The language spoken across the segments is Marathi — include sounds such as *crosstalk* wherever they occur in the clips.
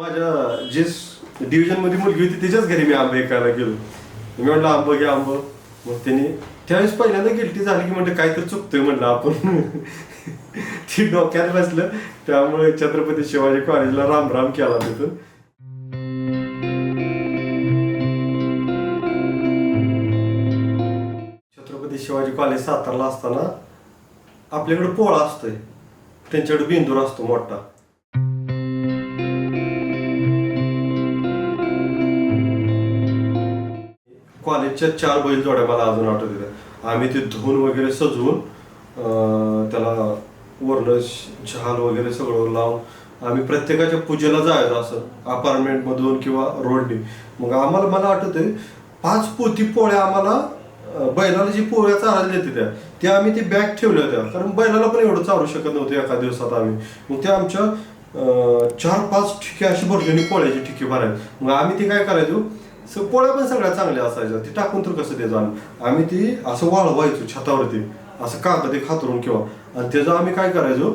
माझ्या जे डिव्हिजनमध्ये मुलगी होती तिच्याच घरी मी आंबे ऐकायला गेलो. मी म्हटलं आंब घ्या आंब. मग त्यांनी त्यावेळेस पहिल्यांदा गिल्टी झाली की म्हणलं काहीतरी चुकतोय म्हणलं आपण. *laughs* ती डोक्यात बसलं. त्यामुळे छत्रपती शिवाजी कॉलेजला राम राम केला तिथून छत्रपती शिवाजी कॉलेज सातारला असताना आपल्याकडे पोळा असतोय. त्यांच्याकडे बिंदूर असतो मोठा. कॉलेजच्या चार बैल जोड्या मला अजून आठवत येतात आम्ही ते धुवून वगैरे सजवून त्याला वरण झाल वगैरे सगळं लावून आम्ही प्रत्येकाच्या पूजेला जायचं असं अपार्टमेंट मधून किंवा रोडनी. मग आम्हाला मला आठवतंय पाच पोती पोळ्या आम्हाला बैलाला जी पोळ्या चारायला देते त्या त्या आम्ही ती बॅग ठेवल्या होत्या. कारण बैलाला पण एवढं चालू शकत नव्हतं एका दिवसात आम्ही. मग त्या आमच्या चार पाच ठिके अशी भरलेली पोळ्याची ठिके भरायची मग आम्ही ती काय करायचो स- पोळ्या पण सगळ्या चांगल्या असायच्या. ती टाकून तर कसं त्याचं आम्ही? आम्ही ती असं वाळवायचो छतावरती. असं कागद खातरून किंवा. आणि त्याचं आम्ही काय करायचो?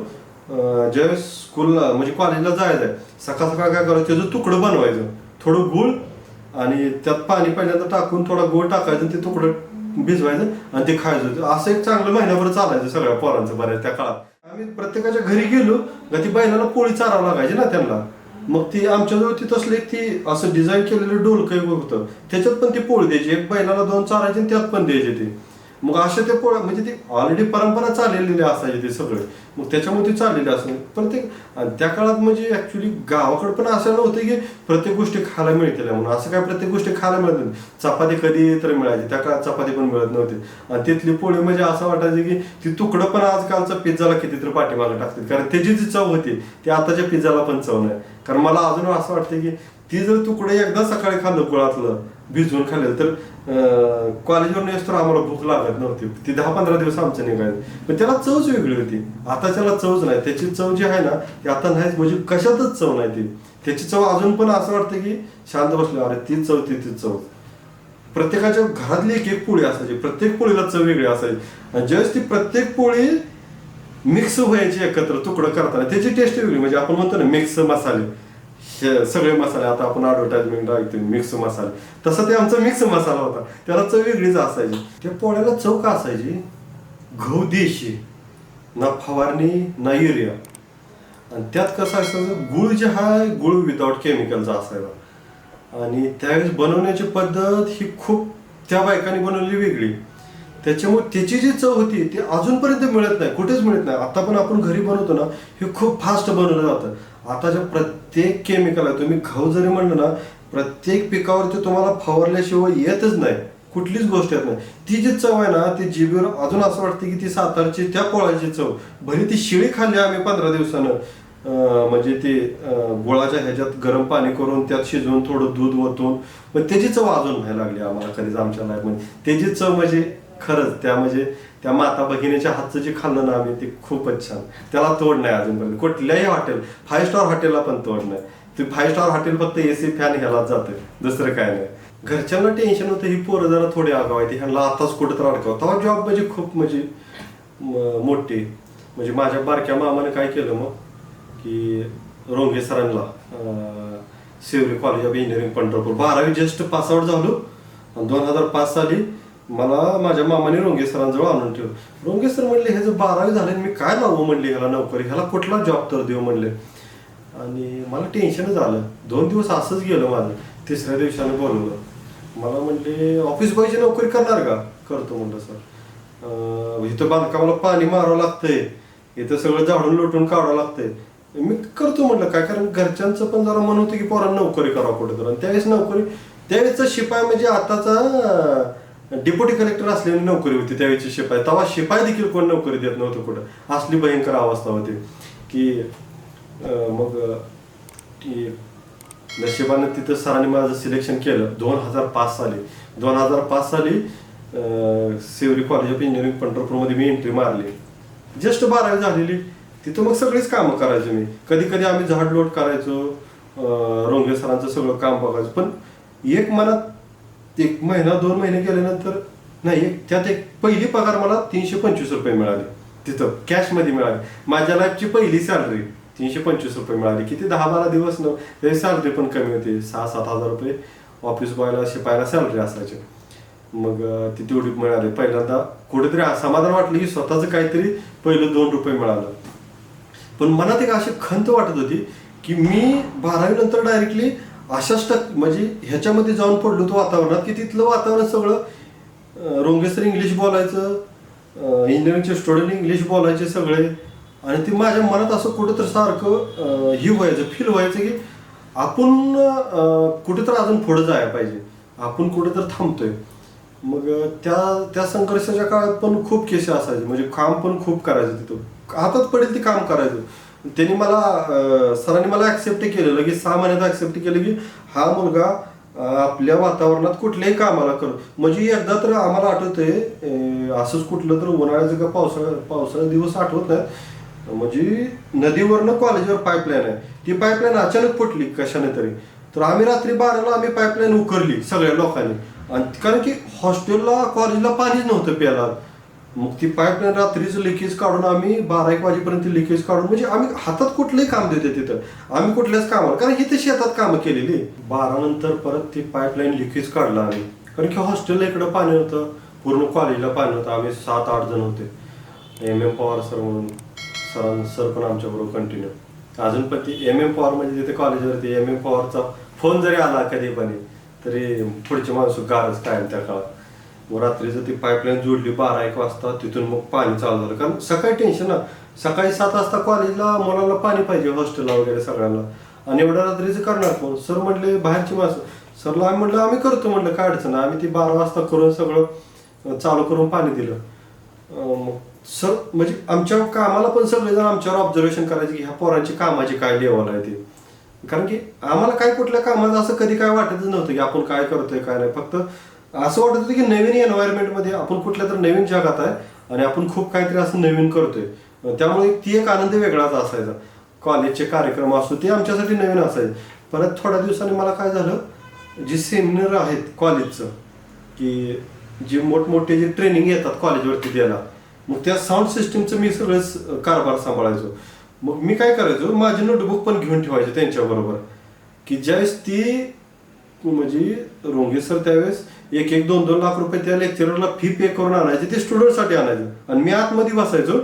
ज्यावेळेस स्कूलला म्हणजे कॉलेजला जायचं सकाळ सकाळ काय करायचं? त्याचं तुकडं बनवायचं. थोडं गुळ आणि त्यात पाणी पहिल्यांदा टाकून थोडा गुळ टाकायचं आणि ते तुकडं भिजवायचं आणि ते खायचं. असं एक चांगलं महिन्याभर चालायचं सगळ्या पोरांचं बऱ्याच त्या काळात. आम्ही प्रत्येकाच्या घरी गेलो का ती बैलाला पोळी चारावं लागायची ना त्यांना. मग ती आमच्याजवळ ती तसली एक ती असं डिझाईन केलेलं डोलकं होतं. त्याच्यात पण ती पोळी द्यायची. एक बैलाला दोन चारायचे आणि त्यात पण द्यायची ती. मग अशा ते पोळ्या म्हणजे ती ऑलरेडी परंपरा चाललेली असायची ते सगळे. मग त्याच्यामुळे ती चाललेली असं प्रत्येक आणि त्या काळात म्हणजे ऍक्च्युली गावाकडे पण असं नव्हतं की प्रत्येक गोष्टी खायला मिळतील म्हणून. असं काय प्रत्येक गोष्टी खायला मिळत नाही चपाती कधी तर मिळायची. त्या काळात चपाती पण मिळत नव्हती. आणि तिथली पोळी म्हणजे असं वाटायचं की ती तुकडं पण आजकालचा पिझ्झाला किती तर पाठीमागे टाकतील. कारण त्याची जी चव होती ती आताच्या पिझ्झाला पण चव नाही. कारण मला अजून असं वाटतं की ती जर तुकडं एकदा सकाळी खाल्लं गुळातलं भिजवून खाल्लं तर कॉलेजवर नेस तर आम्हाला भूक लागत नव्हती. ती दहा पंधरा दिवस आमचं निघायचं पण त्याला चवच वेगळी होती. आता त्याला चवच नाही. त्याची चव जी आहे ना ती आता नाहीच म्हणजे कशातच चव नाही ती. त्याची चव अजून पण असं वाटतं की शांत बसलो. अरे ती चव ती ती चव. प्रत्येकाच्या घरातली एक एक पोळी असायची. प्रत्येक पोळीला चव वेगळी असायची. आणि ज्यावेळेस ती प्रत्येक पोळी मिक्स व्हायची एकत्र तुकडं करताना त्याची टेस्ट वेगळी. म्हणजे आपण म्हणतो ना मिक्स मसाले. हे सगळे मसाले आता आपण ऍडव्हर्टाइजमेंट ऐकतो मिक्स मसाले. तसं ते आमचा मिक्स मसाला होता. त्याला चव वेगळीच असायची. त्या पोळ्याला चव का असायची? गहू देशी ना फवारणी ना युरिया. आणि त्यात कसं असायचं? गुळ जे हा गुळ विदाऊट केमिकलचा असायचा. आणि त्यावेळेस बनवण्याची पद्धत ही खूप त्या बायकांनी बनवली वेगळी. त्याच्यामुळे त्याची जी चव होती ती अजूनपर्यंत मिळत नाही कुठेच मिळत नाही. आता पण आपण घरी बनवतो ना हे खूप फास्ट बनवलं जातं. आताच्या प्रत्येक केमिकल आहे तुम्ही खाऊ जरी म्हणलं ना प्रत्येक पिकावरती तुम्हाला फवारल्याशिवाय येतच नाही. कुठलीच गोष्ट येत नाही. ती जी चव आहे ना ती जिभेवर अजून असं वाटतं की ती सातारची त्या पोळ्याची चव. भरी ती शिळी खाल्ली आम्ही पंधरा दिवसानं म्हणजे ते गुळाच्या ह्याच्यात गरम पाणी करून त्यात शिजवून थोडं दूध ओतून पण त्याची चव अजून व्हायला लागली आम्हाला कधीच आमच्या लाईफमध्ये त्याची चव म्हणजे खरंच त्या म्हणजे त्या माता भगिनीच्या हातचं जे खाल्लं ना आम्ही ते खूपच छान. त्याला तोड नाही अजूनपर्यंत. कुठल्याही हॉटेल फाईव्ह स्टार हॉटेलला पण तोड नाही. ते फाईव्ह स्टार हॉटेल फक्त एसी फॅन ह्यालाच जाते दुसरं काय नाही. घरच्यांना टेन्शन होतं ही पोरं जरा थोडी आगाव आहे ह्यांना आताच कुठं तर अडकाव. तेव्हा जॉब म्हणजे खूप म्हणजे मोठी. म्हणजे माझ्या बारक्या मामाने काय केलं मग? की रोंगे सरांना अं, कॉलेज ऑफ इंजिनिअरिंग पंढरपूर. बारावी जस्ट पास आऊट झालो. आणि दोन हजार पाच साली मला माझ्या मामाने रोंगे सरांजवळ आणून ठेवलं. रोंगे सर म्हणले ह्याचं बारावी झाले मी काय लावू म्हणले ह्याला नोकरी? ह्याला कुठला जॉब तर देऊ म्हणले? आणि मला टेन्शनच आलं दोन दिवस असंच गेलं माझं. तिसऱ्या दिवसाने बोलवलं. मला म्हणले ऑफिस बॉयची नोकरी करणार का? करतो म्हणलं सर. इथं बांधकामाला पाणी मारावं लागतंय. इथं सगळं झाडून लोटून काढावं लागतंय. मी करतो म्हटलं काय कारण घरच्यांचं पण जरा मन होतं की पोरांना नोकरी करावं कुठे तर आणि त्यावेळेस नोकरी त्यावेळेसचा शिपाय म्हणजे आताचा डेप्युटी कलेक्टर असलेली नोकरी होती त्यावेळेची शिपाई. तेव्हा शिपाई देखील कोण नोकरी देत नव्हतं कुठं? असली भयंकर अवस्था होती की मग की नशिबानं तिथं सरांनी माझं सिलेक्शन केलं. दोन हजार पाच साली. दोन हजार पाच साली सेवरी कॉलेज ऑफ इंजिनिअरिंग पंढरपूरमध्ये मी एंट्री मारली. जस्ट बारावी झालेली. तिथं मग सगळीच कामं करायचो मी. कधी कधी आम्ही झाड लोट करायचो रोंगे सरांचं सगळं काम बघायचो. पण एक मनात एक महिना दोन महिने गेल्यानंतर नाही त्यात एक पहिली पगार मला तीनशे पंचवीस रुपये मिळाले. तिथं कॅशमध्ये मिळाली. माझ्या लाईफची पहिली सॅलरी तीनशे पंचवीस रुपये मिळाले. किती? दहा बारा दिवस न त्याची सॅलरी पण कमी होती. सहा सात हजार रुपये ऑफिस बॉयला शिपायला सॅलरी असायची. मग ती तेवढी मिळाली. पहिल्यांदा कुठेतरी समाधान वाटलं की स्वतःचं काहीतरी पहिलं दोन रुपये मिळालं. पण मनात एक अशी खंत वाटत होती की मी बारावी नंतर डायरेक्टली अशाच टक म्हणजे ह्याच्यामध्ये जाऊन पडलो तो वातावरणात की तिथलं वातावरण सगळं रोंगेसर इंग्लिश बोलायचं इंजिनिअरिंगचे स्टुडंट इंग्लिश बोलायचे सगळे आणि ते माझ्या मनात असं कुठं तर सारखं ही व्हायचं फील व्हायचं की आपण कुठेतरी कुठं तर अजून पुढे जायला पाहिजे. आपण कुठं तर थांबतोय. मग त्या त्या संघर्षाच्या काळात पण खूप केसे असायचे. म्हणजे काम पण खूप करायचं तिथं. हातात पडेल ते काम करायचं. त्यांनी मला सरांनी मला ऍक्सेप्ट केलं. लगेच सहा महिन्यात ऍक्सेप्ट केलं की हा मुलगा आपल्या वातावरणात कुठल्याही कामाला कर. म्हणजे एकदा तर आम्हाला आठवतंय असंच कुठलं तर उन्हाळ्याचं का पावसाळ्या पावसाळ्या दिवस आठवत नाही म्हणजे नदीवरनं कॉलेजवर पाईपलाईन आहे. ती पाईपलाईन अचानक फुटली कशाने तरी. तर आम्ही रात्री बाराला आम्ही पाईपलाईन उकरली सगळ्या लोकांनी. आणि कारण की हॉस्टेलला कॉलेजला पाणीच नव्हतं प्यायला. मग ती पाईपलाईन रात्रीचं लिकेज काढून आम्ही बारा एक वाजेपर्यंत लिकेज काढून म्हणजे आम्ही हातात कुठलंही काम देते तिथं. आम्ही कुठल्याच कामाला कारण इथे शेतात कामं केलेली. बारा नंतर परत ती पाईपलाईन लिकेज काढला आम्ही. कारण की हॉस्टेलला इकडं पाणी होतं. पूर्ण कॉलेजला पाणी होतं. आम्ही सात आठ जण होते. एम एम पवार सर म्हणून. सरां सर पण आमच्याबरोबर कंटिन्यू अजून पण ती एम एम पवार म्हणजे तिथे कॉलेजवरती एम एम पवारचा फोन जरी आला कधीपणी तरी पुढची माणसं गारच कायम त्या काळात. मग रात्रीचं ती पाईपलाईन जोडली बारा एक वाजता. तिथून मग पाणी चालू झालं. कारण सकाळी टेन्शन ना. सकाळी सात वाजता कॉलेजला मुलाला पाणी पाहिजे हॉस्टेलला वगैरे सगळ्यांना. आणि एवढ्या रात्रीचं करणार कोण? सर म्हटले बाहेरची माणसं. सरला आम्ही म्हटलं आम्ही करतो म्हटलं काय अडचण आम्ही ती बारा वाजता करून सगळं चालू करून पाणी दिलं. मग सर म्हणजे आमच्या कामाला पण सगळेजण आमच्यावर ऑब्झर्वेशन करायचे की ह्या पोरांची कामाची काय लेवल आहे ते. कारण की आम्हाला काय कुठल्या कामाचं असं कधी काय वाटतच नव्हतं की आपण काय करतोय काय नाही. फक्त असं वाटत होतं की नवीन एन्व्हायरमेंटमध्ये आपण कुठल्या तर नवीन जगात आहे आणि आपण खूप काहीतरी असं नवीन करतोय. त्यामुळे ती एक आनंद वेगळाच असायचा. कॉलेजचे कार्यक्रम असतो ते आमच्यासाठी नवीन असायचे. परत थोड्या दिवसांनी मला काय झालं जे सेमिनर आहेत कॉलेजचं की जे मोठमोठे जे ट्रेनिंग येतात कॉलेजवरती द्यायला मग त्या साऊंड सिस्टीमचं मी सगळं कारभार सांभाळायचो. मग मी काय करायचो माझे नोटबुक पण घेऊन ठेवायचे त्यांच्याबरोबर. की ज्यावेळेस ती म्हणजे रोंगे सर त्यावेळेस एक एक दोन दोन लाख रुपये त्या लेक्चरला फी पे करून आणायचे ते स्टुडंटसाठी आणायचं. आणि मी आतमध्ये बसायचो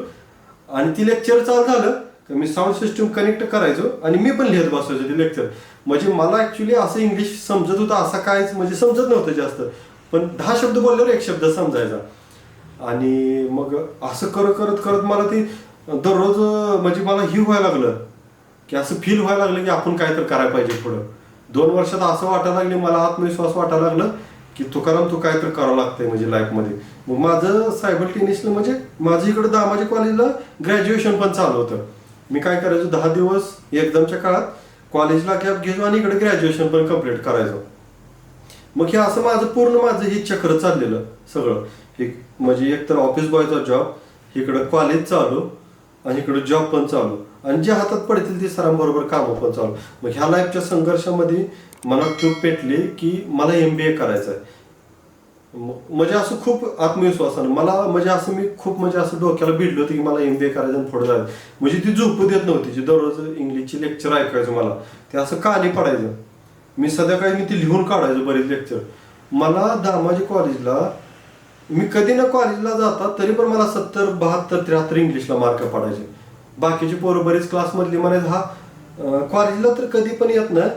आणि ती लेक्चर चालू झालं तर मी साऊंड सिस्टम कनेक्ट करायचो आणि मी पण लिहित बसायचो ते लेक्चर म्हणजे मला ऍक्च्युली असं इंग्लिश समजत होतं असं कायच म्हणजे समजत नव्हतं जास्त. पण दहा शब्द बोलल्यावर एक शब्द समजायचा. आणि मग असं करत करत करत मला ती दररोज म्हणजे मला ही व्हायला लागलं की असं फील व्हायला लागलं की आपण काय तर करायला पाहिजे पुढं. दोन वर्षात असं वाटायला लागले मला आत्मविश्वास वाटायला लागलं की तुकाराम तू काय तर करावं लागतंय म्हणजे लाईफमध्ये मग माझं सायबर टेनिसनं म्हणजे माझं इकडं दामाजी कॉलेजला ग्रॅज्युएशन पण चालू होतं. मी काय करायचो दहा दिवस एक्झामच्या काळात कॉलेजला गॅप घ्यायचो आणि इकडे ग्रॅज्युएशन पण कंप्लीट करायचो. मग हे असं माझं पूर्ण माझं हे चक्र चाललेलं सगळं. हे म्हणजे एक तर ऑफिस बॉयचा जॉब इकडं कॉलेज चालू आणि इकडं जॉब पण चालू. आणि जे हातात पडतील ते सरांबरोबर कामं पण चालू. मग ह्या लाईफच्या संघर्षामध्ये मला चूक पेटली की मला एम बी ए करायचं आहे म्हणजे असं खूप आत्मविश्वासानं मला म्हणजे असं मी खूप म्हणजे असं डोक्याला भिडलं होतं की मला एम बी ए करायचं आणि पुढे जायचं. म्हणजे ती झोपू देत नव्हती जी दररोज इंग्लिशची लेक्चर ऐकायचं मला. ते असं कानी पडायचं. मी संध्याकाळी मी ती लिहून काढायचो बरेच लेक्चर मला दामाजी कॉलेजला मी कधी ना कॉलेजला जातात तरी पण मला सत्तर बहात्तर त्र्याहत्तर इंग्लिशला मार्क पडायचे. बाकीची पोरं बरेच क्लासमधली म्हणायचं हा कॉलेजला तर कधी पण येत नाही.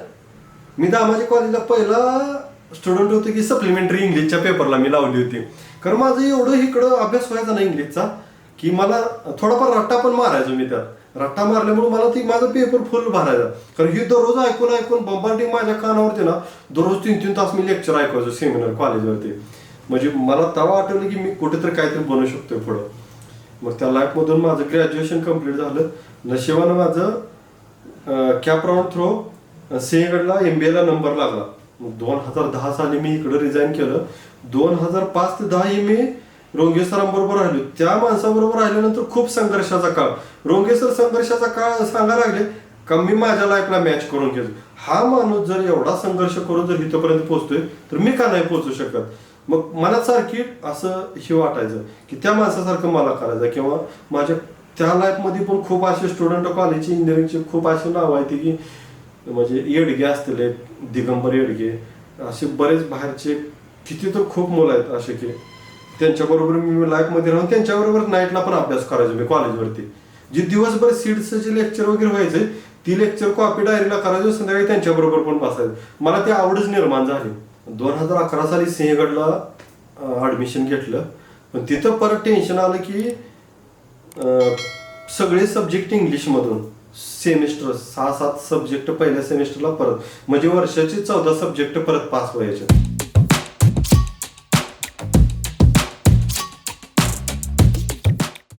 मी दामाजी कॉलेजला पहिला स्टुडंट होतो की सप्लिमेंटरी इंग्लिशच्या पेपरला मी लावली होती. कारण माझं एवढं इकडं अभ्यास व्हायचा ना इंग्लिशचा की मला थोडाफार रट्टा पण मारायचो मी त्यात. रट्टा मारल्यामुळे मला ती माझा पेपर फुल भरायचा. कारण ही दररोज ऐकून ऐकून बंबार्डिंग माझ्या कानावरती ना दररोज तीन तीन तास मी लेक्चर ऐकायचो सेमिनार कॉलेजवरती म्हणजे मला तेव्हा आठवलं की मी कुठेतरी काहीतरी बनू शकतोय पुढं. मग त्या लाईफमधून माझं ग्रॅज्युएशन कंप्लीट झालं. नशिबानं माझं कॅप राऊंड थ्रो सिंहगडला एम बी एला नंबर लागला. मग दोन हजार दहा साली मी इकडं रिझाईन केलं. दोन हजार पाच ते दहा ही मी रोंगे सरांबरोबर राहिलो. त्या माणसाबरोबर राहिल्यानंतर खूप संघर्षाचा काळ. रोंगे सर संघर्षाचा काळ सांगायला लागले का मी माझ्या लाईफला मॅच करून घेतो? हा माणूस जर एवढा संघर्ष करून जर इथपर्यंत पोहोचतोय तर मी का नाही पोहोचू शकत? मग मनात सारखी असं हे वाटायचं की त्या माणसासारखं मला करायचं किंवा माझ्या त्या लाईफमध्ये पण खूप असे स्टुडंट कॉलेजचे इंजिनिअरिंगचे खूप असे नाव आहेत की म्हणजे येडगे असतील दिगंबर येडगे असे बरेच बाहेरचे किती तर खूप मुलं आहेत असे की त्यांच्याबरोबर मी लाईफमध्ये राहून त्यांच्याबरोबर नाईटला पण अभ्यास करायचो मी कॉलेजवरती जे दिवसभर सीट्सचं जे लेक्चर वगैरे व्हायचे ती लेक्चर कॉपी डायरीला करायचो संध्याकाळी त्यांच्याबरोबर पण बसायचं. मला ती आवडच निर्माण झाली. दोन हजार अकरा साली सिंहगडला ॲडमिशन घेतलं. पण तिथं परत टेन्शन आलं की सगळे सब्जेक्ट इंग्लिशमधून सेमिस्टर सहा सात सब्जेक्ट पहिल्या सेमिस्टरला परत. म्हणजे वर्षाचे चौदा सब्जेक्ट परत पास व्हायचे.